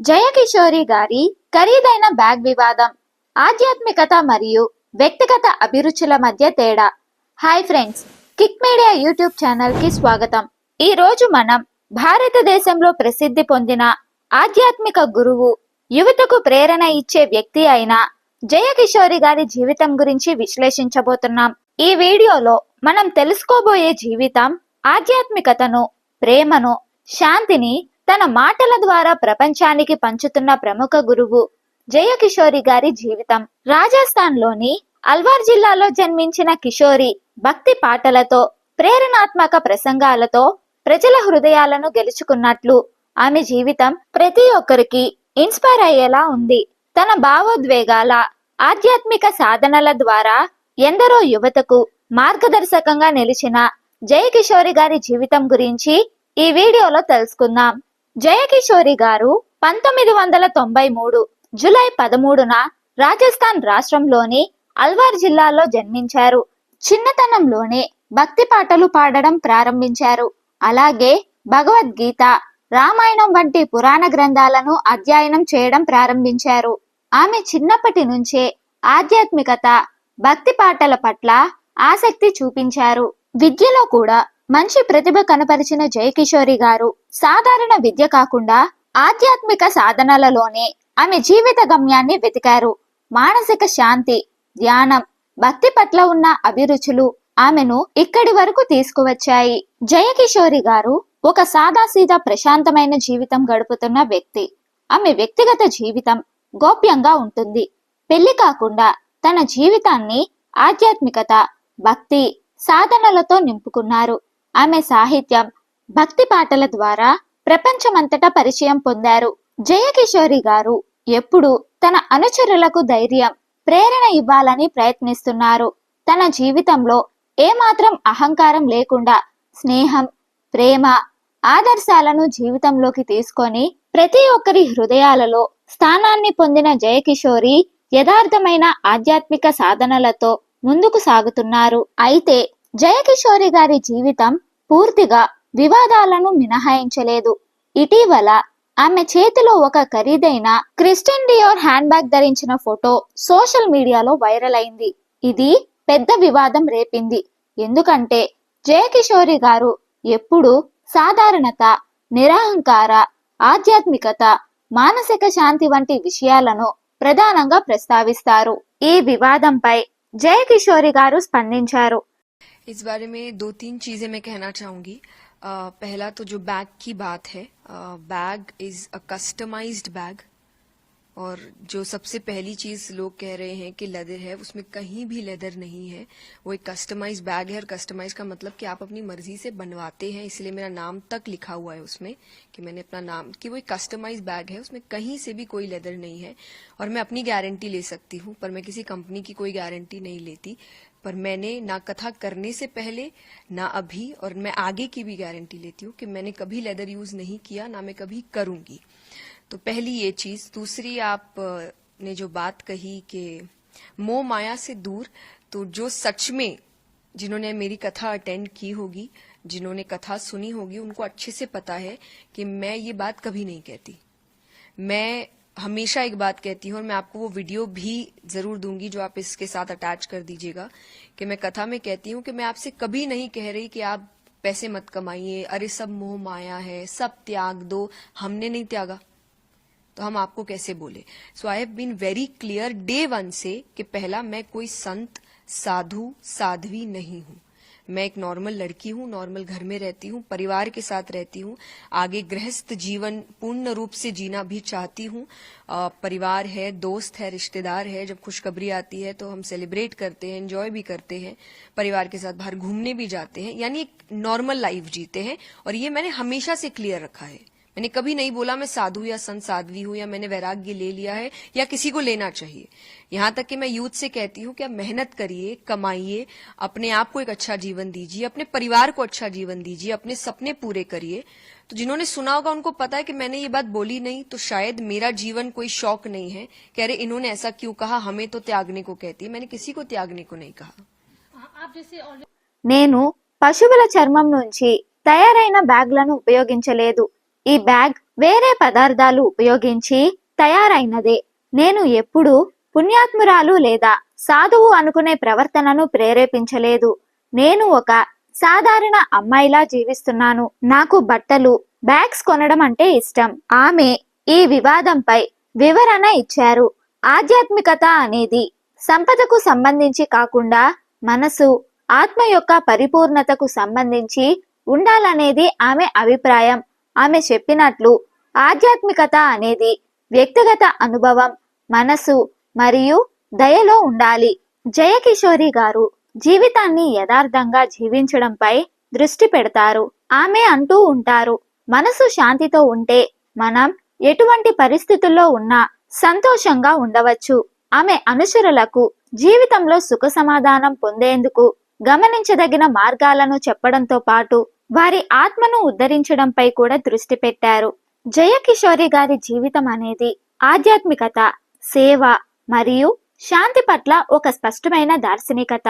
జయకిషోరి గారి ఖరీదైన బ్యాగ్ వివాదం ఆధ్యాత్మికత మరియు వ్యక్తిగత అభిరుచుల మధ్య తేడా. Hi friends Kick Media YouTube ఛానల్కి స్వాగతం. ఈ రోజు మనం భారతదేశంలో ప్రసిద్ధి పొందిన ఆధ్యాత్మిక గురువు యువతకు ప్రేరణ ఇచ్చే వ్యక్తి అయిన జయకిషోరి గారి జీవితం గురించి విశ్లేషించబోతున్నాం. ఈ వీడియోలో మనం తెలుసుకోబోయే జీవితం ఆధ్యాత్మికతను ప్రేమను శాంతిని తన మాటల ద్వారా ప్రపంచానికి పంచుతున్న ప్రముఖ గురువు జయకిషోరి గారి జీవితం. రాజస్థాన్లోని అల్వార్ జిల్లాలో జన్మించిన కిషోరి భక్తి పాటలతో ప్రేరణాత్మక ప్రసంగాలతో ప్రజల హృదయాలను గెలుచుకున్నట్లు ఆమె జీవితం ప్రతి ఒక్కరికి ఇన్స్పైర్ అయ్యేలా ఉంది. తన భావోద్వేగాల ఆధ్యాత్మిక సాధనల ద్వారా ఎందరో యువతకు మార్గదర్శకంగా నిలిచిన జయకిషోరి గారి జీవితం గురించి ఈ వీడియోలో తెలుసుకుందాం. జయకిషోరి గారు పంతొమ్మిది వందల తొంభై మూడు జులై పదమూడున రాజస్థాన్ రాష్ట్రంలోని అల్వార్ జిల్లాలో జన్మించారు. చిన్నతనంలోనే భక్తి పాటలు పాడడం ప్రారంభించారు. అలాగే భగవద్గీత రామాయణం వంటి పురాణ గ్రంథాలను అధ్యయనం చేయడం ప్రారంభించారు. ఆమె చిన్నప్పటి నుంచే ఆధ్యాత్మికత భక్తి పాటల పట్ల ఆసక్తి చూపించారు. విద్యలో కూడా మంచి ప్రతిభ కనపరిచిన జయకిషోరి గారు సాధారణ విద్య కాకుండా ఆధ్యాత్మిక సాధనలలోనే ఆమె జీవిత గమ్యాన్ని వెతికారు. మానసిక శాంతి ధ్యానం భక్తి పట్ల ఉన్న అభిరుచులు ఆమెను ఇక్కడి వరకు తీసుకువచ్చాయి. జయకిషోరి గారు ఒక సాదాసీదా ప్రశాంతమైన జీవితం గడుపుతున్న వ్యక్తి. ఆమె వ్యక్తిగత జీవితం గోప్యంగా ఉంటుంది. పెళ్ళి కాకుండా తన జీవితాన్ని ఆధ్యాత్మికత భక్తి సాధనలతో నింపుకున్నారు. ఆమె సాహిత్యం భక్తి పాటల ద్వారా ప్రపంచమంతటా పరిచయం పొందారు. జయకిషోరి గారు ఎప్పుడు తన అనుచరులకు ధైర్యం ప్రేరణ ఇవ్వాలని ప్రయత్నిస్తున్నారు. తన జీవితంలో ఏమాత్రం అహంకారం లేకుండా స్నేహం ప్రేమ ఆదర్శాలను జీవితంలోకి తీసుకొని ప్రతి ఒక్కరి హృదయాలలో స్థానాన్ని పొందిన జయకిషోరి యథార్థమైన ఆధ్యాత్మిక సాధనలతో ముందుకు సాగుతున్నారు. అయితే జయకిషోరి గారి జీవితం పూర్తిగా వివాదాలను మినహాయించలేదు. ఇటీవల ఆమె చేతిలో ఒక ఖరీదైన క్రిస్టిన్ డియోర్ హ్యాండ్ బ్యాగ్ ధరించిన ఫోటో సోషల్ మీడియాలో వైరల్ అయింది. ఇది పెద్ద వివాదం రేపింది. ఎందుకంటే జయకిషోరి గారు ఎప్పుడు సాధారణత నిరహంకార ఆధ్యాత్మికత మానసిక శాంతి వంటి విషయాలను ప్రధానంగా ప్రస్తావిస్తారు. ఈ వివాదంపై జయకిషోరి గారు స్పందించారు. इस बारे में दो तीन चीज़ें मैं कहना चाहूँगी। पहला तो जो बैग की बात है bag is a customised bag और जो सबसे पहली चीज़ लोग कह रहे हैं कि लेदर है, उसमें कहीं भी लेदर नहीं है। वो एक कस्टमाइज बैग है और कस्टमाइज का मतलब कि आप अपनी मर्ज़ी से बनवाते हैं, इसलिए मेरा नाम तक लिखा हुआ है उसमें कि मैंने अपना नाम, कि वो एक कस्टमाइज बैग है, उसमें कहीं से भी कोई लेदर नहीं है और मैं अपनी गारंटी ले सकती हूँ, पर मैं किसी कंपनी की कोई गारंटी नहीं लेती। पर मैंने ना कथा करने से पहले, ना अभी और मैं आगे की भी गारंटी लेती हूँ कि मैंने कभी लेदर यूज़ नहीं किया, ना मैं कभी करूँगी। तो पहली ये चीज़। दूसरी आप ने जो बात कही कि मोह माया से दूर तो जो सच में जिन्होंने मेरी कथा अटेंड की होगी, जिन्होंने कथा सुनी होगी, उनको अच्छे से पता है कि मैं ये बात कभी नहीं कहती। मैं हमेशा एक बात कहती हूँ और मैं आपको वो वीडियो भी ज़रूर दूँगी जो आप इसके साथ अटैच कर दीजिएगा कि मैं कथा में कहती हूँ कि मैं आपसे कभी नहीं कह रही कि आप पैसे मत कमाइए, अरे सब मोह माया है, सब त्याग दो, हमने नहीं त्यागा। तो हम आपको कैसे बोले? So I have been very clear day one से कि पहला मैं कोई संत, साधु, साध्वी नहीं हूँ। मैं एक नॉर्मल लड़की हूँ नॉर्मल घर में रहती हूँ, परिवार के साथ रहती हूँ, आगे गृहस्थ जीवन पूर्ण रूप से जीना भी चाहती हूँ। परिवार है, दोस्त है, रिश्तेदार है, जब खुशखबरी आती है तो हम सेलिब्रेट करते हैं एंजॉय भी करते हैं, परिवार के साथ बाहर घूमने भी जाते हैं, यानी एक नॉर्मल लाइफ जीते हैं, और ये मैंने हमेशा से क्लियर रखा है। मैंने कभी नहीं बोला मैं साधु या संत साध्वी हूं या मैंने वैराग्य ले लिया है या किसी को लेना चाहिए यहां तक कि मैं यूथ से कहती हूं कि आप मेहनत करिए कमाइए अपने आप को एक अच्छा जीवन दीजिए अपने परिवार को अच्छा जीवन दीजिए अपने सपने पूरे करिए तो जिन्होंने सुना होगा उनको पता है कि मैंने ये बात बोली नहीं तो शायद मेरा जीवन कोई शौक नहीं है कह रहे इन्होंने ऐसा क्यों कहा हमें तो त्यागने को कहती है मैंने किसी को त्यागने को नहीं कहा నేను పశువుల చర్మం నుంచి తయారైన బ్యాగ్లను ఉపయోగించలేదు ఈ బ్యాగ్ వేరే పదార్థాలు ఉపయోగించి తయారైనదే. నేను ఎప్పుడూ పుణ్యాత్మురాలు లేదా సాధువు అనుకునే ప్రవర్తనను ప్రేరేపించలేదు. నేను ఒక సాధారణ అమ్మాయిలా జీవిస్తున్నాను. నాకు బట్టలు బ్యాగ్స్ కొనడం అంటే ఇష్టం. ఆమె ఈ వివాదంపై వివరణ ఇచ్చారు. ఆధ్యాత్మికత అనేది సంపదకు సంబంధించి కాకుండా మనసు ఆత్మ యొక్క పరిపూర్ణతకు సంబంధించి ఉండాలనేది ఆమె అభిప్రాయం. ఆమె చెప్పినట్లు ఆధ్యాత్మికత అనేది వ్యక్తిగత అనుభవం మనసు మరియు దయలో ఉండాలి. జయకిషోరి గారు జీవితాన్ని యథార్థంగా జీవించడంపై దృష్టి పెడతారు. ఆమె అంటూ ఉంటారు మనసు శాంతితో ఉంటే మనం ఎటువంటి పరిస్థితుల్లో ఉన్నా సంతోషంగా ఉండవచ్చు. ఆమె అనుచరులకు జీవితంలో సుఖ సమాధానం పొందేందుకు గమనించదగిన మార్గాలను చెప్పడంతో పాటు వారి ఆత్మను ఉద్ధరించడంపై కూడా దృష్టి పెట్టారు. జయకిషోరి గారి జీవితం అనేది ఆధ్యాత్మికత సేవ మరియు శాంతి పట్ల ఒక స్పష్టమైన దార్శనికత.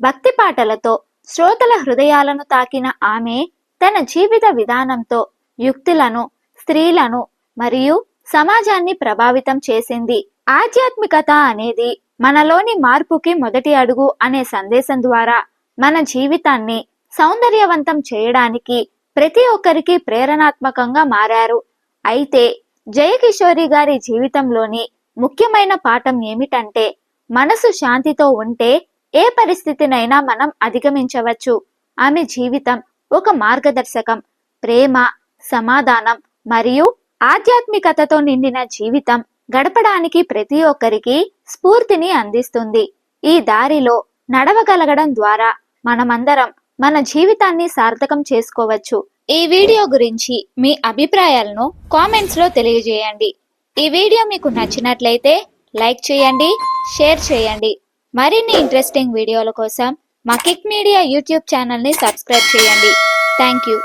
భక్తి పాటలతో శ్రోతల హృదయాలను తాకిన ఆమె తన జీవిత విధానంతో యుక్తులను స్త్రీలను మరియు సమాజాన్ని ప్రభావితం చేసింది. ఆధ్యాత్మికత అనేది మనలోని మార్పుకి మొదటి అడుగు అనే సందేశం ద్వారా మన జీవితాన్ని సౌందర్యవంతం చేయడానికి ప్రతి ఒక్కరికి ప్రేరణాత్మకంగా మారారు. అయితే జయకిషోరి గారి జీవితంలోని ముఖ్యమైన పాఠం ఏమిటంటే మనసు శాంతితో ఉంటే ఏ పరిస్థితినైనా మనం అధిగమించవచ్చు. ఆమె జీవితం ఒక మార్గదర్శకం. ప్రేమ సమాధానం మరియు ఆధ్యాత్మికతతో నిండిన జీవితం గడపడానికి ప్రతి ఒక్కరికి స్ఫూర్తిని అందిస్తుంది. ఈ దారిలో నడవగలగడం ద్వారా మనమందరం మన జీవితాన్ని సార్థకం చేసుకోవచ్చు. ఈ వీడియో గురించి మీ అభిప్రాయాలను కామెంట్స్లో తెలియజేయండి. ఈ వీడియో మీకు నచ్చినట్లయితే లైక్ చేయండి షేర్ చేయండి. మరిన్ని ఇంట్రెస్టింగ్ వీడియోల కోసం మా కిక్ మీడియా యూట్యూబ్ ఛానల్ని సబ్స్క్రైబ్ చేయండి. Thank you.